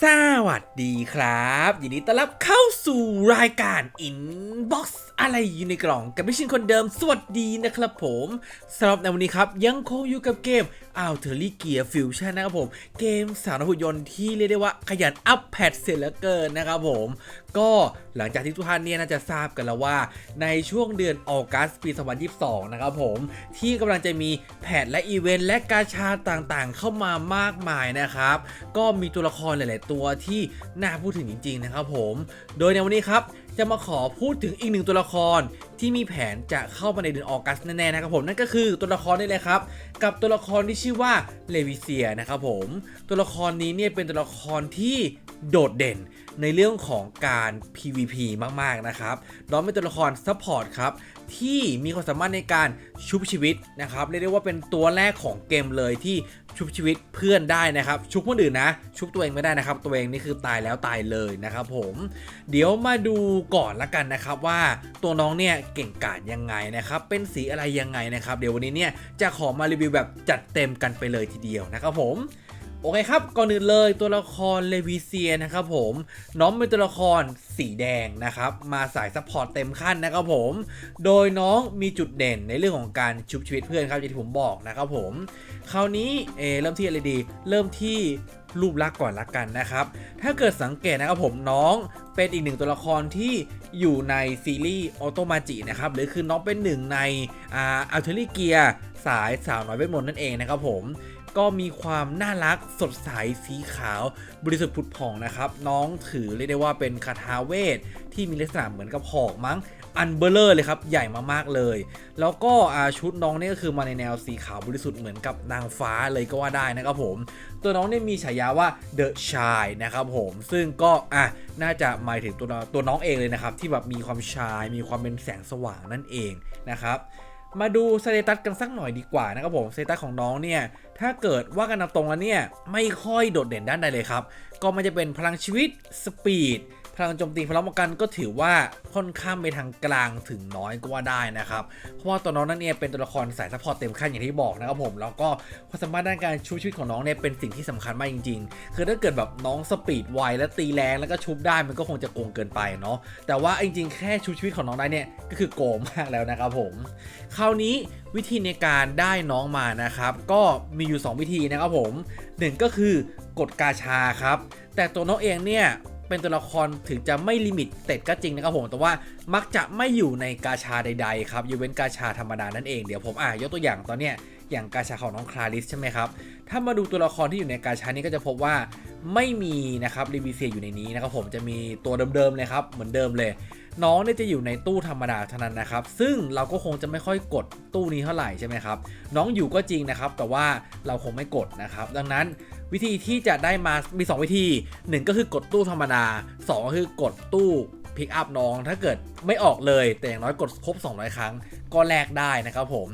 สวัสดีครับยินดีต้อนรับเข้าสู่รายการ Inbox อะไรอยู่ในกล่องกับพี่ชินคนเดิม สวัสดีนะครับผมสำหรับในวันนี้ครับ ยังคงอยู่กับเกม a l t e r l y Gear Fusion นนะครับผม เกมสาวนักหุ่นยนต์ที่เรียกได้ว่าขยันอัพแพทเสร็จแล้วเกินนะครับผม ก็หลังจากที่ทุกท่านเนี่ยน่าจะทราบกันแล้วว่า ในช่วงเดือนออกัสปี 2022 นะครับผม ที่กำลังจะมีแพทและอีเวนต์และกาชาต่างๆ เข้ามามากมายนะครับ ก็มีตัวละครหลาย ๆ ตัวที่น่าพูดถึงจริง ๆ นะครับผม โดยในวันนี้ครับจะมาขอพูดถึงอีกหนึ่งตัวละครที่มีแผนจะเข้ามาในเดือนออกัสแน่ๆนะครับผมนั่นก็คือตัวละครนี่เลยครับ กับตัวละครที่ชื่อว่าเลวิเซียนะครับผม ตัวละครนี้เนี่ยเป็นตัวละครที่ โดดเด่นในเรื่องของการ PVP มาก ๆ นะครับน้องเป็นตัวละครซัพพอร์ตครับ ที่มีความสามารถในการชุบชีวิตนะครับ เรียกได้ว่าเป็นตัวแรกของเกมเลยที่ชุบชีวิตเพื่อนได้นะครับ ชุบคนอื่นนะ ชุบตัวเองไม่ได้นะครับ ตัวเองนี่คือตายแล้วตายเลยนะครับผม เดี๋ยวมาดูก่อนละกันนะครับว่าตัวน้องเนี่ยเก่งกาจยังไงนะครับ เป็นสีอะไรยังไงนะครับ เดี๋ยววันนี้เนี่ยจะขอมารีวิวแบบจัดเต็มกันไปเลยทีเดียวนะครับผม โอเคครับ ก่อนอื่นเลยตัวละครเลวิเซียนะครับผมน้องเป็นตัวละครสีแดงนะครับ มาสายซัพพอร์ตเต็มขั้นนะครับผม โดยน้องมีจุดเด่นในเรื่องของการชุบชีวิตเพื่อนครับอย่างที่ผมบอกนะครับผม คราวนี้เอเริ่มที่อะไรดี เริ่มที่รูปลักษณ์ก่อนละกันนะครับ ถ้าเกิดสังเกตนะครับผมน้องเป็นอีกหนึ่งตัวละครที่อยู่ในซีรีส์ออโตมาจินะครับ หรือคือน้องเป็นหนึ่งในอัลเทอรี่เกียสายสาวน้อยเวทมนต์นั่นเองนะครับผม ก็มีความน่ารักสดใสสีขาวบริสุทธิ์ผุดผ่องนะครับ น้องถือเรียกได้ว่าเป็นคาถาเวท ที่มีลักษณะเหมือนกับหอกมั้งอันเบลเลอร์เลยครับ ใหญ่มากๆเลย แล้วก็ชุดน้องนี่ก็คือมาในแนวสีขาวบริสุทธิ์เหมือนกับนางฟ้าเลยก็ว่าได้นะครับผม ตัวน้องเนี่ยมีฉายาว่า The Shy นะครับผม ซึ่งก็อะน่าจะหมายถึงตัวตัวน้องเองเลยนะครับ ที่แบบมีความชาย มีความเป็นแสงสว่างนั่นเองนะครับมาดูสเตตัสกันสักหน่อยดีกว่านะครับผมสเตตัสของน้องเนี่ย ถ้าเกิดว่ากันตรงแล้วเนี่ย ไม่ค่อยโดดเด่นด้านใดเลยครับ ก็มันจะเป็นพลังชีวิตสปีด พลังโจมตีพลังป้องกันก็ถือว่าค่อนข้างไปทางกลางถึงน้อยก็ว่าได้นะครับ เพราะว่าตัวน้องนั่นเนี่ยเป็นตัวละครสายซัพพอร์ตเต็มขั้นอย่างที่บอกนะครับผม แล้วก็ความสามารถด้านการชุบชีวิตของน้องเนี่ยเป็นสิ่งที่สำคัญมากจริง ๆ คือถ้าเกิดแบบน้องสปีดไวและตีแรงแล้วก็ชุบได้มันก็คงจะโกงเกินไปเนาะ แต่ว่าจริงๆแค่ชุบชีวิตของน้องได้เนี่ยก็คือโกงมากแล้วนะครับผม คราวนี้วิธีในการได้น้องมานะครับก็มีอยู่ 2 วิธีนะครับผมหนึ่งก็คือกดกาชาครับ แต่ตัวน้องเองเนี่ย เป็นตัวละครถึงจะไม่ลิมิตเต็ดก็จริงนะครับผมแต่ว่ามักจะไม่อยู่ในกาชาใดๆครับยกเว้นกาชาธรรมดานั่นเองเดี๋ยวผมอะยกตัวอย่างตอนเนี้ยอย่างกาชาของน้องคลาริสใช่ไหมครับ ถ้ามาดูตัวละครที่อยู่ในกาชานี้ก็จะพบว่าไม่มีนะครับลิมิเซียอยู่ในนี้นะครับผมจะมีตัวเดิมๆเลยครับเหมือนเดิมเลย น้องเนี่ยจะอยู่ในตู้ธรรมดาเท่านั้นนะครับ ซึ่งเราก็คงจะไม่ค่อยกดตู้นี้เท่าไหร่ใช่ไหมครับ น้องอยู่ก็จริงนะครับ แต่ว่าเราคงไม่กดนะครับ ดังนั้นวิธีที่จะได้มา มี 2 วิธี 1 ก็คือกดตู้ธรรมดา 2 ก็คือกดตู้พิกอัพน้องถ้าเกิดไม่ออกเลยแต่อย่างน้อยกดครบ 200 ครั้งก็แลกได้นะครับผม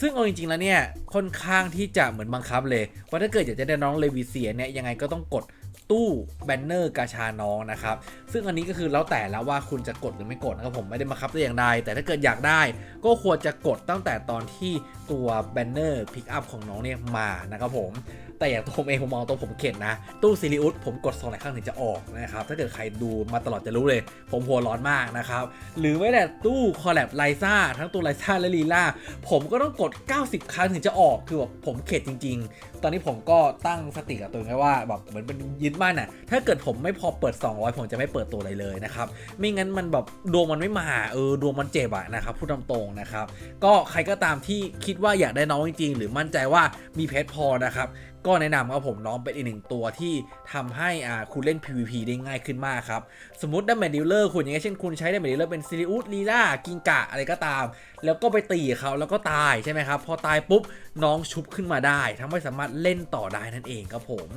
ซึ่งเอาจริงๆแล้วเนี่ยค่อนข้างที่จะเหมือนบังคับเลยว่าถ้าเกิดอยากจะได้น้องเลวิเซียเนี่ยยังไงก็ต้องกด ตู้แบนเนอร์กาชาน้องนะครับ ซึ่งอันนี้ก็คือแล้วแต่แล้วว่าคุณจะกดหรือไม่กดนะครับผมไม่ได้มาคับแต่อย่างใด แต่ถ้าเกิดอยากได้ ก็ควรจะกดตั้งแต่ตอนที่ตัวแบนเนอร์พิกอัพของน้องเนี่ยมานะครับผม แต่อย่างตัวผมเองผมมองตัวผมเข็ดนะ ตู้ซิลิอุสผมกดสองหลายครั้งถึงจะออกนะครับ ถ้าเกิดใครดูมาตลอดจะรู้เลย ผมหัวร้อนมากนะครับ หรือไม่แต่ตู้คอลแลบไลซ่าทั้งตัวไลซ่าและลีล่าผมก็ต้องกด 90 ครั้งถึงจะออกคือแบบผมเข็ดจริง ๆ ตอนนี้ผมก็ตั้งสติกับตัวเองไว้ว่าแบบเหมือนเป็นยึดมั่นอะถ้าเกิดผมไม่พอเปิด 200 ผมจะไม่เปิดตัวอะไรเลยนะครับไม่งั้นมันแบบดวงมันไม่มาเออดวงมันเจ็บอะนะครับพูดตรงๆนะครับก็ใครก็ตามที่คิดว่าอยากได้น้องจริงๆหรือมั่นใจว่ามีเพชรพอนะครับก็แนะนำครับผมน้องเป็นอีกหนึ่งตัวที่ทำให้อ่าคุณเล่น PVP ได้ง่ายขึ้นมากครับ สมมติดัมเมดิลเลอร์คุณอย่างเช่นคุณใช้ดัมเมดิลเลอร์เป็นซิลิอุสลีลากิงกะอะไรก็ตาม แล้วก็ไปตีเขาแล้วก็ตายใช่ไหมครับ พอตายปุ๊บน้องชุบขึ้นมาได้ทำให้สามารถเล่นต่อได้นั่นเองครับผม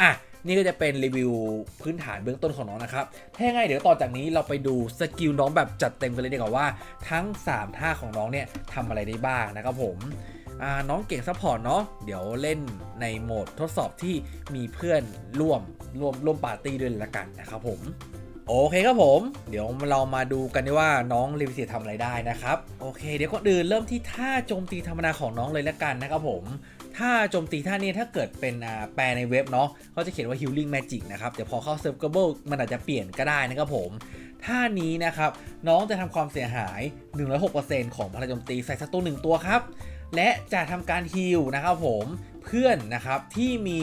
อะนี่ก็จะเป็นรีวิวพื้นฐานเบื้องต้นของน้องนะครับ ถ้ายังไงเดี๋ยวต่อจากนี้เราไปดูสกิลน้องแบบจัดเต็มกันเลยดีกว่าว่า ทั้ง 3 ท่าของน้องเนี่ยทำอะไรได้บ้างนะครับผม น้องเก่งซัพพอร์ตเนาะเดี๋ยวเล่นในโหมดทดสอบที่มีเพื่อนร่วมร่วมร่วมปาร์ตี้ด้วยละกันนะครับผมโอเคครับผม เดี๋ยวเรามาดูกันดีว่าน้องลิวิเซียทำอะไรได้นะครับ โอเค เดี๋ยวก่อนอื่นเริ่มที่ท่าโจมตีธรรมดาของน้องเลยละกันนะครับผมถ้าโจมตีท่านี้ถ้าเกิดเป็นแปลในเว็บเนาะเขาจะเขียนว่า healing magic นะครับ เดี๋ยวพอเข้า servable มันอาจจะเปลี่ยนก็ได้นะครับผม ท่านี้นะครับ น้องจะทำความเสียหาย 106%ของพลังโจมตีใส่ศัตรูหนึ่งตัวครับ และจะทำการฮิลนะครับผมเพื่อนนะครับที่มี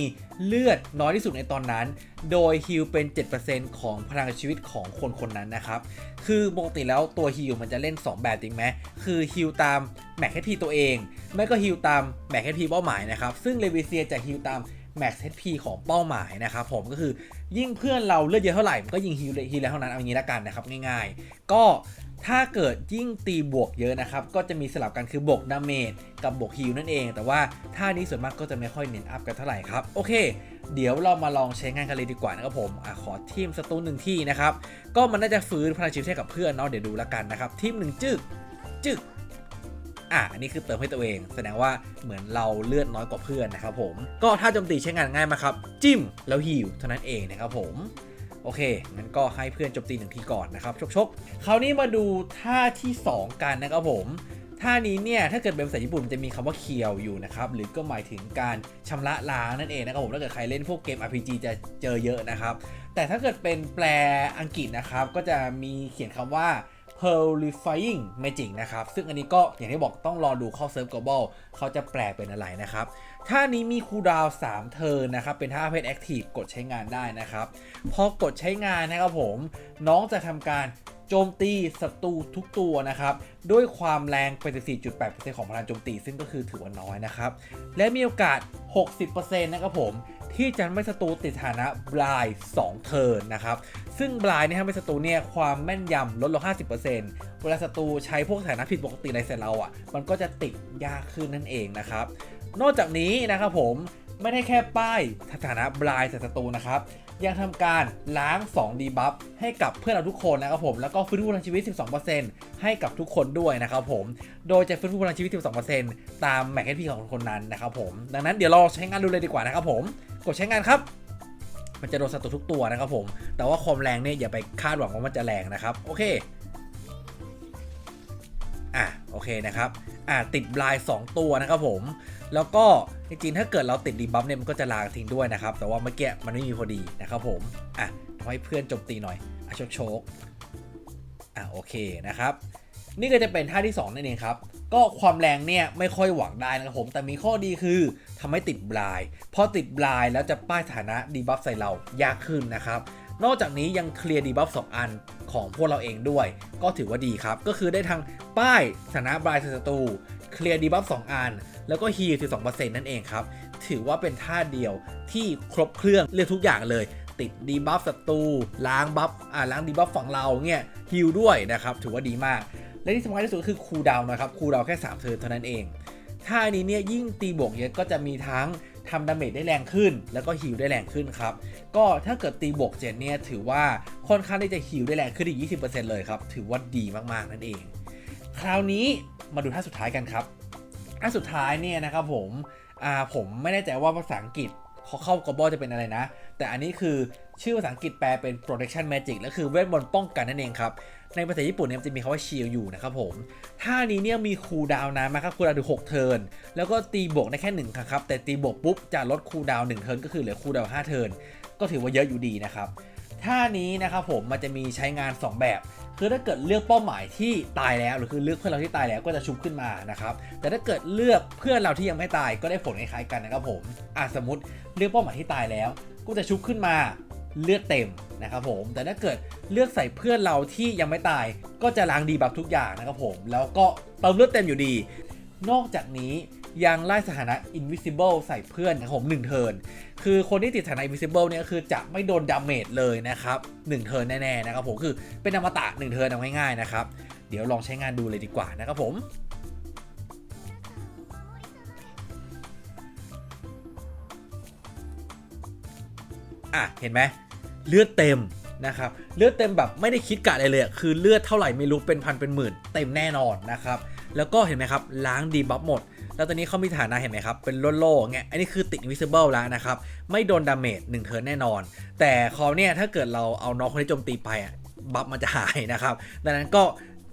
เลือดน้อยที่สุดในตอนนั้น โดยฮิลเป็น 7%ของพลังชีวิตของคนคนนั้นนะครับ คือปกติแล้วตัวฮิลมันจะเล่น 2 แบบจริงไหมคือฮิลตามแม็ก HP ตัวเอง ไม่ก็ฮิลตามแม็ก HP เป้าหมายนะครับ ซึ่งเลวิเซียจะฮิลตาม แม็ก HP ของเป้าหมายนะครับผมก็คือยิ่งเพื่อนเราเลือดเยอะเท่าไหร่มันก็ยิงฮิลฮิลแล้วเท่านั้นเอางี้ละกันนะครับง่ายๆ ก็ถ้าเกิดยิ่งตีบวกเยอะนะครับ ก็จะมีสลับกันคือบวกดาเมจกับบวกฮิลนั่นเอง แต่ว่าท่านี้ส่วนมากก็จะไม่ค่อยเน้นอัพกันเท่าไหร่ครับ โอเค เดี๋ยวเรามาลองใช้งานกันเลยดีกว่านะครับผมอขอทีมสตูนหนึ่งที่นะครับ ก็มันน่าจะฟื้นพลังชีวิตให้กับเพื่อนเนาะเดี๋ยวดูล้วกันนะครับทีมหนึ่งจึกจึก อะอันนี้คือเติมให้ตัวเอง แสดงว่าเหมือนเราเลือดน้อยกว่าเพื่อนนะครับผม ก็ถ้าโจมตีใช้งานง่ายมากครับ จิ้มแล้วฮิวเท่านั้นเองนะครับผมโอเค งั้นก็ให้เพื่อนโจมตีหนึ่งทีก่อนนะครับ ชกชกๆคราวนี้มาดูท่าที่ 2 กันนะครับผม ท่านี้เนี่ย ถ้าเกิดเป็นภาษาญี่ปุ่นจะมีคำว่าเคียวอยู่นะครับ หรือก็หมายถึงการชำระล้างนั่นเองนะครับผม ถ้าเกิดใครเล่นพวกเกม RPG จะเจอเยอะนะครับ แต่ถ้าเกิดเป็นแปลอังกฤษนะครับ ก็จะมีเขียนคำว่า purifying magic นะครับ ซึ่งอันนี้ก็อย่างที่บอกต้องรอดูเข้าเซิร์ฟ global เขาจะแปลเป็นอะไรนะครับท่านี้มีคูดาว3เทิร์นนะครับ เป็นท่าเพชรแอคทีฟกดใช้งานได้นะครับ พอกดใช้งานนะครับผม น้องจะทำการโจมตีศัตรูทุกตัวนะครับ ด้วยความแรงเป็น4.8%ของพลังโจมตี ซึ่งก็คือถือว่าน้อยนะครับ และมีโอกาส 60%นะครับผม ที่จะไม่ศัตรูติดฐานะบลาย2เทิร์นนะครับ ซึ่งบลายเนี่ยทำให้ศัตรูเนี่ยความแม่นยำลดลง 50%เวลาศัตรูใช้พวกสถานะผิดปกติอะไรใส่เราอะ มันก็จะติดยากขึ้นนั่นเองนะครับ นอกจากนี้นะครับผมไม่ได้แค่ป้ายสถานะบลายใส่ศัตรูนะครับ ยังทำการล้าง 2 ดีบัฟให้กับเพื่อนเราทุกคนนะครับผม แล้วก็ฟื้นฟูพลังชีวิต 12% ให้กับทุกคนด้วยนะครับผม โดยจะฟื้นฟูพลังชีวิต 12%ตามแม็กซ์พีของคนนั้นนะครับผม ดังนั้นเดี๋ยวเราใช้งานดูเลยดีกว่านะครับผม กดใช้งานครับ มันจะโดนศัตรูทุกตัวนะครับผม แต่ว่าความแรงเนี่ยอย่าไปคาดหวังว่ามันจะแรงนะครับ โอเค อะโอเคนะครับ อะติดบลาย 2 ตัวนะครับผม แล้วก็จริงๆถ้าเกิดเราติดดีบัฟเนี่ยมันก็จะลางทิ้งด้วยนะครับ แต่ว่าเมื่อกี้มันไม่มีพอดีนะครับผม อะทำให้เพื่อนจมตีหน่อย อะโชกโชก อะโอเคนะครับนี่ก็จะเป็นท่าที่ 2 นั่นเองครับ ก็ความแรงเนี่ยไม่ค่อยหวังได้นะครับผม แต่มีข้อดีคือทำให้ติดบลาย พอติดบลายแล้วจะป้ายฐานะดีบัฟใส่เรายากขึ้นนะครับ นอกจากนี้ยังเคลียร์ดีบัฟสองอันของพวกเราเองด้วย ก็ถือว่าดีครับ ก็คือได้ทั้งป้ายฐานะบลายศัตรู เคลียร์ดีบัฟสองอัน แล้วก็ฮีล12%นั่นเองครับ ถือว่าเป็นท่าเดียวที่ครบเครื่องเรียกทุกอย่างเลย ติดดีบัฟศัตรูล้างบัฟอ่าล้างดีบัฟฝั่งเราเนี่ยฮิลด้วยนะครับถือว่าดีมาก และที่สำคัญที่สุดก็คือคูลดาวน์นะครับคูลดาวน์แค่3เทิร์นเท่านั้นเองท่านี้เนี่ยยิ่งตีบวกเยอะก็จะมีทั้งทำดาเมจได้แรงขึ้น แล้วก็ฮิลได้แรงขึ้นครับ ก็ถ้าเกิดตีบวกเจ็ดเนี่ยถือว่าค่อนข้างที่จะฮิลได้แรงขึ้นอีก 20%เลยครับ ถือว่าดีมากๆนั่นเอง คราวนี้มาดูท่าสุดท้ายกันครับท่าสุดท้ายเนี่ยนะครับผม อ่าผมไม่แน่ใจว่าภาษาอังกฤษเขาเข้ากอบอจะเป็นอะไรนะ แต่อันนี้คือชื่อภาษาอังกฤษแปลเป็น protection magic และคือเวทมนต์ป้องกันนั่นเองครับ ในภาษาญี่ปุ่นเนี่ยจะมีคำว่า shield อยู่นะครับผมท่านี้เนี่ยมีคูลดาวน์นานมากครับคูลดาวน์ถึง6เทิร์นแล้วก็ตีบวกได้แค่1ครั้งครับ แต่ตีบวกปุ๊บจะลดคูลดาวน์1เทิร์นก็คือเหลือคูลดาวน์5เทิร์นก็ถือว่าเยอะอยู่ดีนะครับท่านี้นะครับผมมันจะมีใช้งาน 2 แบบ คือถ้าเกิดเลือกเป้าหมายที่ตายแล้วหรือคือเลือกเพื่อนเราที่ตายแล้วก็จะชุบขึ้นมานะครับแต่ถ้าเกิดเลือกเพื่อนเราที่ยังไม่ตายก็ได้ผลคล้ายๆกันนะครับผมอะสมมติเลือกเป้าหมายที่ตายแล้ว ก็จะชุบขึ้นมาเลือดเต็มนะครับผม แต่ถ้าเกิดเลือกใส่เพื่อนเราที่ยังไม่ตาย ก็จะล้างดีบัฟทุกอย่างนะครับผม แล้วก็เติมเลือดเต็มอยู่ดี นอกจากนี้ยังไล่สถานะ invisible ใส่เพื่อนนะครับผม1เทิร์น คือคนที่ติดสถานะ invisible เนี่ยคือจะไม่โดนดาเมจเลยนะครับ1เทิร์นแน่ๆนะครับผม คือเป็นอมตะ1เทิร์นเอาง่ายๆนะครับ เดี๋ยวลองใช้งานดูเลยดีกว่านะครับผม อะเห็นไหมเลือดเต็มนะครับเลือดเต็มแบบไม่ได้คิดกะอะไรเลยคือเลือดเท่าไหร่ไม่รู้เป็นพันเป็นหมื่น เต็มแน่นอนนะครับแล้วก็เห็นไหมครับล้างดีบัฟหมด แล้วตอนนี้เขามีฐานะเห็นไหมครับ เป็นโล่ๆเงี้ยอันนี้คือติด invisible แล้วนะครับ ไม่โดนดาเมจหนึ่งเทิร์นแน่นอน แต่เขาเนี่ยถ้าเกิดเราเอาน้องคนที่โจมตีไปอะบัฟมันจะหายนะครับ ดังนั้นก็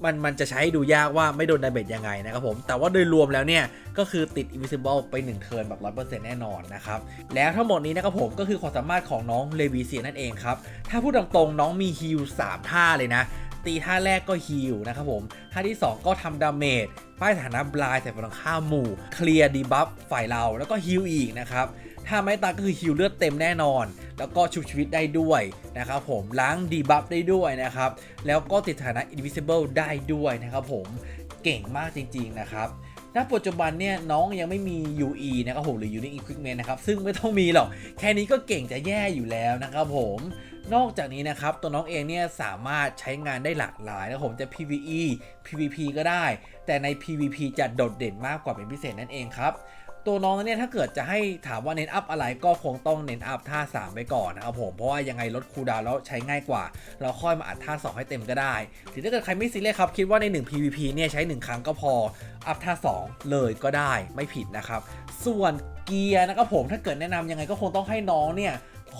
มันมันจะใช้ดูยากว่าไม่โดนดาเมจยังไงนะครับผม แต่ว่าโดยรวมแล้วเนี่ย ก็คือติด Invisible ไป1เทิร์นแบบ 100%แน่นอนนะครับ แล้วทั้งหมดนี้นะครับผมก็คือความสามารถของน้องเลวีเซียนั่นเองครับ ถ้าพูดตรงๆน้องมีฮิล3ท่าเลยนะ ตีท่าแรกก็ฮิลนะครับผม ท่าที่ 2 ก็ทำดาเมจป้ายฐานะบลายใส่ฝั่งข้ามหมู่ เคลียร์ดีบัฟฝ่ายเราแล้วก็ฮิลอีกนะครับถ้าไม่ตายก็คือฮิลเลือดเต็มแน่นอน แล้วก็ชุบชีวิตได้ด้วยนะครับผมล้างดีบัฟได้ด้วยนะครับแล้วก็ติดฐานะ invisible ได้ด้วยนะครับผมเก่งมากจริง ๆ นะครับณปัจจุบันเนี่ยน้องยังไม่มี UE นะครับผมหรือ Unique Equipment นะครับซึ่งไม่ต้องมีหรอกแค่นี้ก็เก่งจะแย่อยู่แล้วนะครับผมนอกจากนี้นะครับตัวน้องเองเนี่ยสามารถใช้งานได้หลากหลายนะครับผมจะ PVE PVP ก็ได้ แต่ใน PVP จะโดดเด่นมากกว่าเป็นพิเศษนั่นเองครับ ตัวน้องเนี่ยถ้าเกิดจะให้ถามว่าเน้นอัพอะไรก็คงต้องเน้นอัพท่า 3 ไปก่อนนะครับผมเพราะว่ายังไงลดคูดาวแล้วใช้ง่ายกว่า เราค่อยมาอัดท่า 2 ให้เต็มก็ได้หรือถ้าเกิดใครไม่ซีเรียสครับ คิดว่าใน 1 PVP เนี่ยใช้ 1 ครั้งก็พอ อัพท่า 2 เลยก็ได้ไม่ผิดนะครับ ส่วนเกียร์นะครับผมถ้าเกิดแนะนำยังไงก็คงต้องให้น้องเนี่ย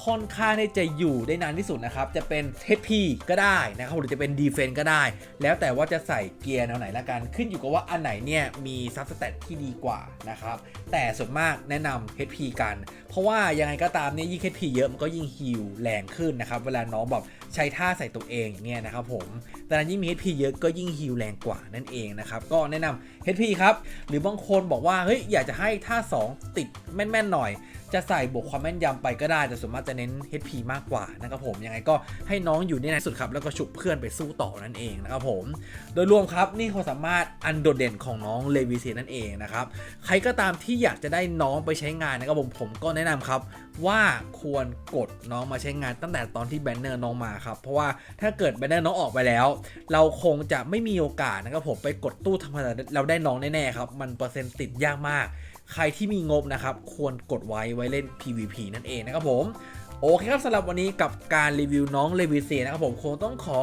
ค่อนข้างที่จะอยู่ได้นานที่สุดนะครับ จะเป็น HP ก็ได้นะครับหรือจะเป็น Defense ก็ได้ แล้วแต่ว่าจะใส่เกียร์แนวไหนละกันขึ้นอยู่กับว่าอันไหนเนี่ยมีซับสเตตที่ดีกว่านะครับแต่ส่วนมากแนะนำ HP กัน เพราะว่ายังไงก็ตามเนี่ยยิ่ง HP เยอะมันก็ยิ่งฮิลแรงขึ้นนะครับเวลาน้องแบบใช้ท่าใส่ตัวเองอย่างเงี้ยนะครับผมแต่ยิ่งมี HP เยอะก็ยิ่งฮิลแรงกว่านั่นเองนะครับก็แนะนำ HP ครับหรือบางคนบอกว่าเฮ้ยอยากจะให้ท่า 2 ติดแม่นๆหน่อยจะใส่บวกความแม่นยำไปก็ได้ แต่ส่วนมากจะเน้น HP มากกว่านะครับผมยังไงก็ให้น้องอยู่ในในสุดครับ แล้วก็ฉุบเพื่อนไปสู้ต่อนั่นเองนะครับผม โดยรวมครับนี่ความสามารถอันโดดเด่นของน้องเลวิเซียนั่นเองนะครับ ใครก็ตามที่อยากจะได้น้องไปใช้งานนะครับผมผมก็แนะนำครับว่าควรกดน้องมาใช้งานตั้งแต่ตอนที่แบนเนอร์น้องมาครับ เพราะว่าถ้าเกิดแบนเนอร์น้องออกไปแล้ว เราคงจะไม่มีโอกาสนะครับผมไปกดตู้ธรรมดาเราได้น้องแน่ๆครับ มันเปอร์เซ็นต์ติดยากมาก ใครที่มีงบนะครับ ควรกดไว้ไว้เล่น PVP นั่นเองนะครับผมโอเคครับสำหรับวันนี้กับการรีวิวน้องเลวิเซียนะครับผมคงต้องขอ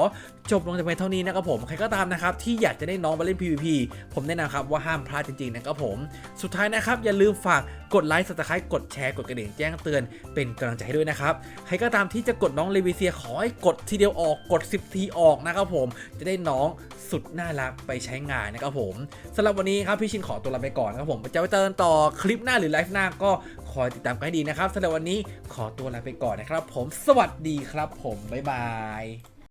จบลงแต่เพียงเท่านี้นะครับผมใครก็ตามนะครับที่อยากจะได้น้องมาเล่น PVP ผมแนะนำครับว่าห้ามพลาดจริงๆนะครับผม สุดท้ายนะครับอย่าลืมฝากกดไลค์สับสไครต์กดแชร์กดกระดิ่งแจ้งเตือนเป็นกำลังใจให้ด้วยนะครับใครก็ตามที่จะกดน้องเลวิเซียขอให้กดทีเดียวออกกด 10 ทีออกนะครับผมจะได้น้องสุดน่ารักไปใช้งานนะครับผมสำหรับวันนี้ครับพี่ชินขอตัวลาไปก่อนนะครับผมจะไปเจอกันต่อคลิปหน้าหรือไลฟ์หน้าก็คอยติดตามกันให้ดีนะครับสำหรับวันนี้ขอตัวลาไปก่อนนะครับผมสวัสดีครับผมบ๊ายบาย